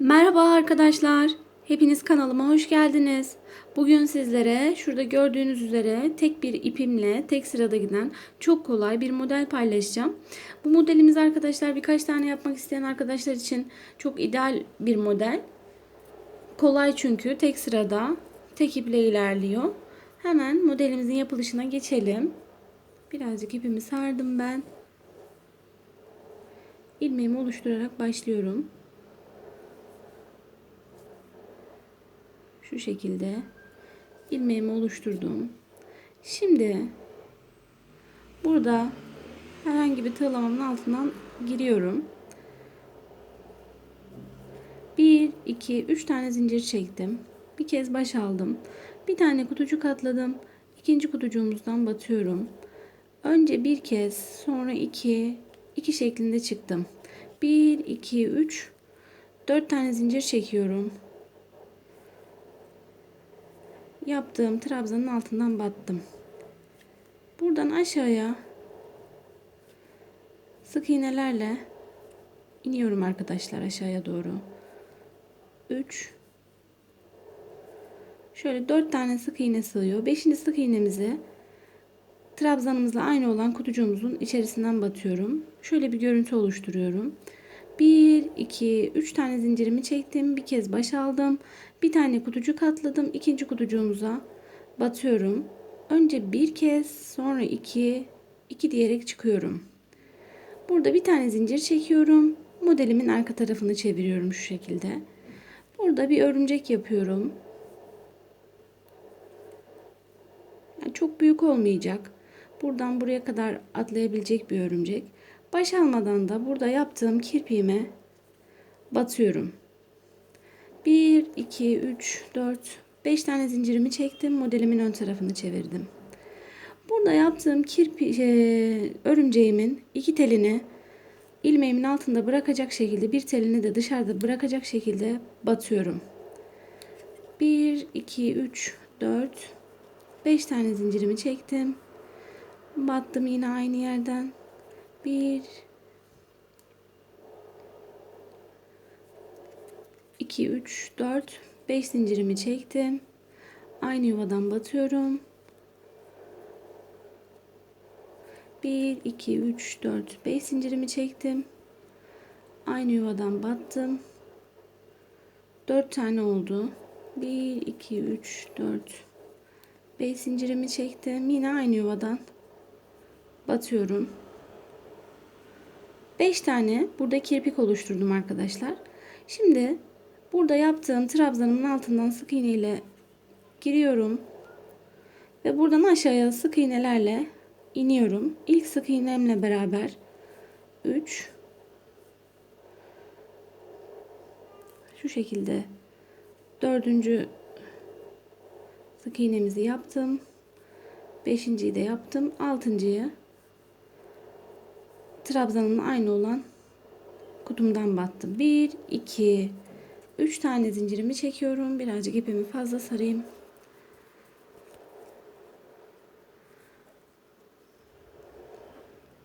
Merhaba arkadaşlar. Hepiniz kanalıma hoş geldiniz. Bugün sizlere şurada gördüğünüz üzere tek bir ipimle tek sırada giden çok kolay bir model paylaşacağım. Bu modelimiz arkadaşlar birkaç tane yapmak isteyen arkadaşlar için çok ideal bir model. Kolay çünkü tek sırada tek iple ilerliyor. Hemen modelimizin yapılışına geçelim. Birazcık ipimi sardım ben. İlmeğimi oluşturarak başlıyorum. Şu şekilde ilmeğimi oluşturdum. Şimdi burada herhangi bir tığlamamın altından giriyorum. 1 2 3 tane zincir çektim. Bir kez baş aldım. Bir tane kutucuk atladım. İkinci kutucuğumuzdan batıyorum. Önce bir kez, sonra iki, iki şeklinde çıktım. 1 2 3 4 tane zincir çekiyorum yaptığım trabzanın altından battım. Buradan aşağıya sık iğnelerle iniyorum arkadaşlar aşağıya doğru. 3 Şöyle 4 tane sık iğne sığıyor. 5. sık iğnemizi trabzanımızla aynı olan kutucuğumuzun içerisinden batıyorum. Şöyle bir görüntü oluşturuyorum. 1, 2, 3 tane zincirimi çektim. Bir kez baş aldım. Bir tane kutucuk atladım. İkinci kutucuğumuza batıyorum. Önce bir kez sonra iki, iki diyerek çıkıyorum. Burada bir tane zincir çekiyorum. Modelimin arka tarafını çeviriyorum şu şekilde. Burada bir örümcek yapıyorum. Yani çok büyük olmayacak. Buradan buraya kadar atlayabilecek bir örümcek. Baş almadan da burada yaptığım kirpiğime batıyorum. 1, 2, 3, 4, 5 tane zincirimi çektim. Modelimin ön tarafını çevirdim. Burada yaptığım kirpi, şey, örümceğimin iki telini ilmeğimin altında bırakacak şekilde bir telini de dışarıda bırakacak şekilde batıyorum. 1, 2, 3, 4, 5 tane zincirimi çektim. Battım yine aynı yerden. 1 2 3 4 5 zincirimi çektim. Aynı yuvadan batıyorum. 1 2 3 4 5 zincirimi çektim. Aynı yuvadan battım. 4 tane oldu. 1 2 3 4 5 zincirimi çektim. Yine aynı yuvadan batıyorum. 5 tane burada kirpik oluşturdum arkadaşlar. Şimdi burada yaptığım trabzanımın altından sık iğne ile giriyorum. Ve buradan aşağıya sık iğnelerle iniyorum. İlk sık iğnemle beraber 3 şu şekilde dördüncü sık iğnemizi yaptım. Beşinciyi de yaptım. Altıncıyı trabzanın aynı olan kutumdan battım. 1 2 3 tane zincirimi çekiyorum. Birazcık ipimi fazla sarayım.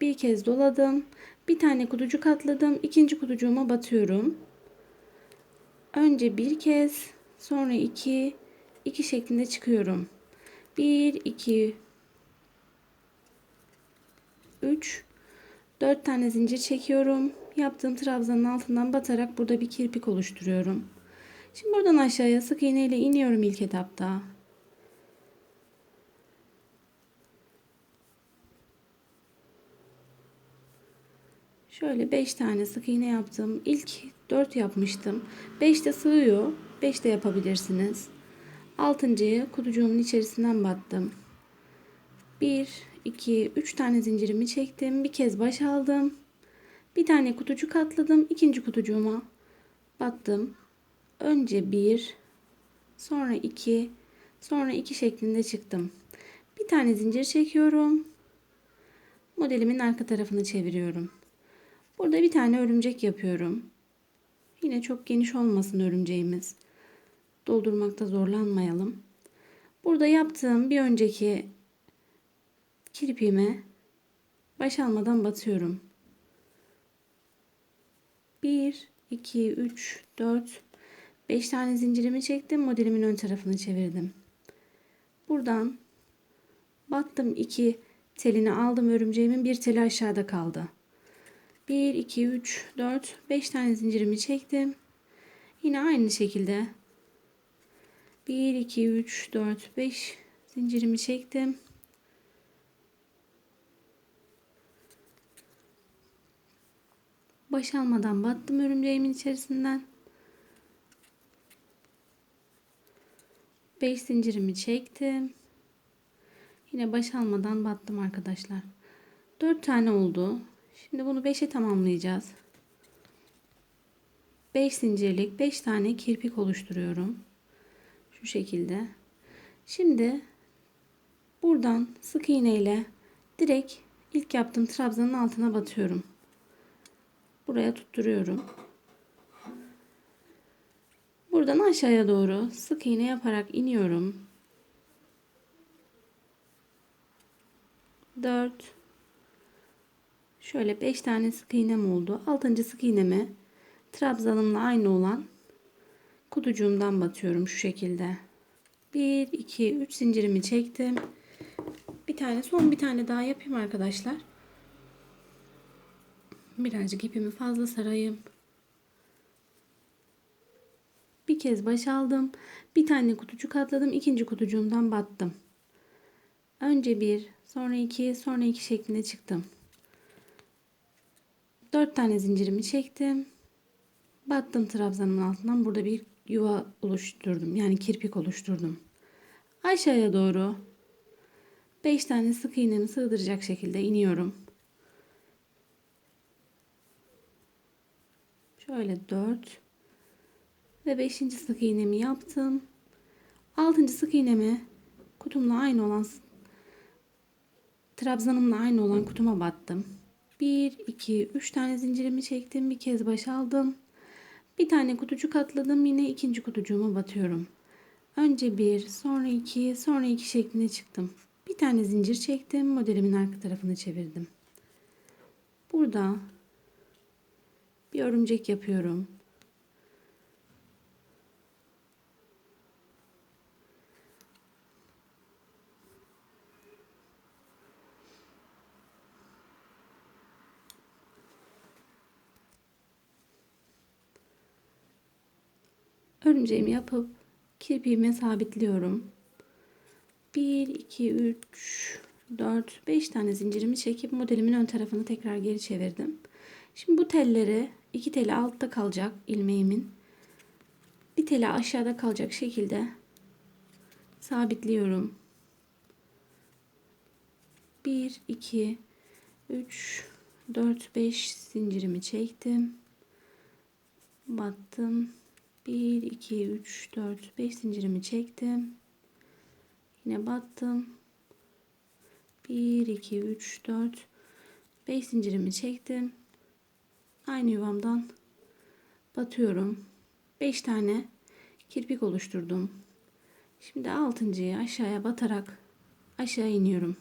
Bir kez doladım. Bir tane kutucuk atladım. İkinci kutucuğuma batıyorum. Önce bir kez, sonra iki, iki şeklinde çıkıyorum. 1 2 3 4 tane zincir çekiyorum. Yaptığım trabzanın altından batarak burada bir kirpik oluşturuyorum. Şimdi buradan aşağıya sık iğne ile iniyorum ilk etapta. Şöyle 5 tane sık iğne yaptım. İlk 4 yapmıştım. 5 de sığıyor. 5 de yapabilirsiniz. 6.yı kutucuğumun içerisinden battım. 1 2 3 tane zincirimi çektim. Bir kez baş aldım. Bir tane kutucuk atladım. ikinci kutucuğuma battım. Önce 1 sonra 2 sonra 2 şeklinde çıktım. Bir tane zincir çekiyorum. Modelimin arka tarafını çeviriyorum. Burada bir tane örümcek yapıyorum. Yine çok geniş olmasın örümceğimiz. Doldurmakta zorlanmayalım. Burada yaptığım bir önceki kirpiğime baş almadan batıyorum. 1 2, 3, 4, 5 tane zincirimi çektim. Modelimin ön tarafını çevirdim. Buradan battım 2 telini aldım örümceğimin bir teli aşağıda kaldı. 1, 2, 3, 4, 5 tane zincirimi çektim. Yine aynı şekilde 1, 2, 3, 4, 5 zincirimi çektim. Baş almadan battım örümceğimin içerisinden. 5 zincirimi çektim. Yine baş almadan battım arkadaşlar. 4 tane oldu. Şimdi bunu 5'e tamamlayacağız. 5 zincirlik 5 tane kirpik oluşturuyorum. Şu şekilde. Şimdi buradan sık iğne ile direkt ilk yaptığım trabzanın altına batıyorum. Buraya tutturuyorum. Buradan aşağıya doğru sık iğne yaparak iniyorum. 4 Şöyle 5 tane sık iğnem oldu. 6. sık iğnemi trabzanımla aynı olan kutucuğumdan batıyorum şu şekilde. 1 2 3 zincirimi çektim. Bir tane son bir tane daha yapayım arkadaşlar. Birazcık ipimi fazla sarayım. Bir kez baş aldım. Bir tane kutucuk atladım. ikinci kutucuğumdan battım. Önce bir, sonra iki, sonra iki şeklinde çıktım. Dört tane zincirimi çektim. Battım trabzanın altından. Burada bir yuva oluşturdum. Yani kirpik oluşturdum. Aşağıya doğru 5 tane sık iğnemi sığdıracak şekilde iniyorum. Şöyle 4 ve 5. sık iğnemi yaptım. 6. sık iğnemi kutumla aynı olan trabzanımla aynı olan kutuma battım. 1 2 3 tane zincirimi çektim. Bir kez baş aldım. Bir tane kutucuk atladım. Yine ikinci kutucuğuma batıyorum. Önce bir, sonra iki, sonra iki şeklinde çıktım. Bir tane zincir çektim. Modelimin arka tarafını çevirdim. Burada bir örümcek yapıyorum. Örümceğimi yapıp kirpiğime sabitliyorum. 1, 2, 3, 4, 5 tane zincirimi çekip modelimin ön tarafını tekrar geri çevirdim. Şimdi bu telleri iki teli altta kalacak ilmeğimin. Bir teli aşağıda kalacak şekilde sabitliyorum. 1, 2, 3, 4, 5 zincirimi çektim. Battım. 1, 2, 3, 4, 5 zincirimi çektim. Yine battım. 1, 2, 3, 4, 5 zincirimi çektim. Aynı yuvamdan batıyorum. 5 tane kirpik oluşturdum. Şimdi altıncıyı aşağıya batarak aşağı iniyorum.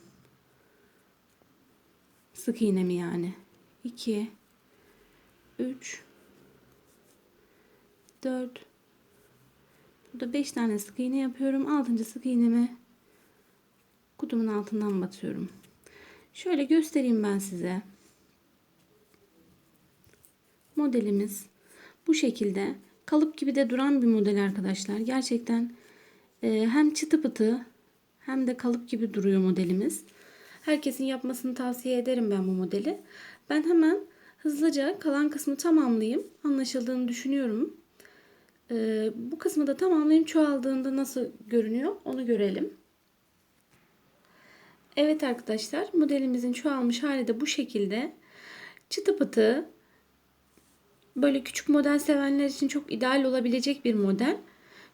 Sık iğnemi yani. 2 3 4 Burada 5 tane sık iğne yapıyorum. 6. sık iğnemi kutumun altından batıyorum. Şöyle göstereyim ben size. Modelimiz bu şekilde kalıp gibi de duran bir model arkadaşlar. Gerçekten e, hem çıtı pıtı hem de kalıp gibi duruyor modelimiz. Herkesin yapmasını tavsiye ederim ben bu modeli. Ben hemen hızlıca kalan kısmı tamamlayayım. Anlaşıldığını düşünüyorum. E, bu kısmı da tamamlayayım. Çoğaldığında nasıl görünüyor onu görelim. Evet arkadaşlar modelimizin çoğalmış hali de bu şekilde. Çıtı pıtı böyle küçük model sevenler için çok ideal olabilecek bir model.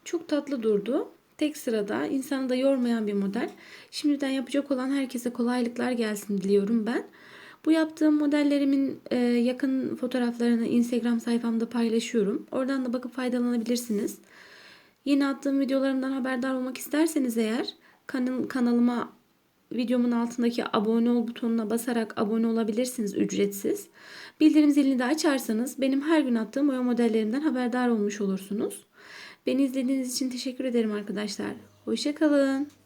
Çok tatlı durdu. Tek sırada insanı da yormayan bir model. Şimdiden yapacak olan herkese kolaylıklar gelsin diliyorum ben. Bu yaptığım modellerimin e, yakın fotoğraflarını Instagram sayfamda paylaşıyorum. Oradan da bakıp faydalanabilirsiniz. Yeni attığım videolarımdan haberdar olmak isterseniz eğer kanalıma videomun altındaki abone ol butonuna basarak abone olabilirsiniz ücretsiz. Bildirim zilini de açarsanız benim her gün attığım oya modellerimden haberdar olmuş olursunuz. Beni izlediğiniz için teşekkür ederim arkadaşlar. Hoşçakalın.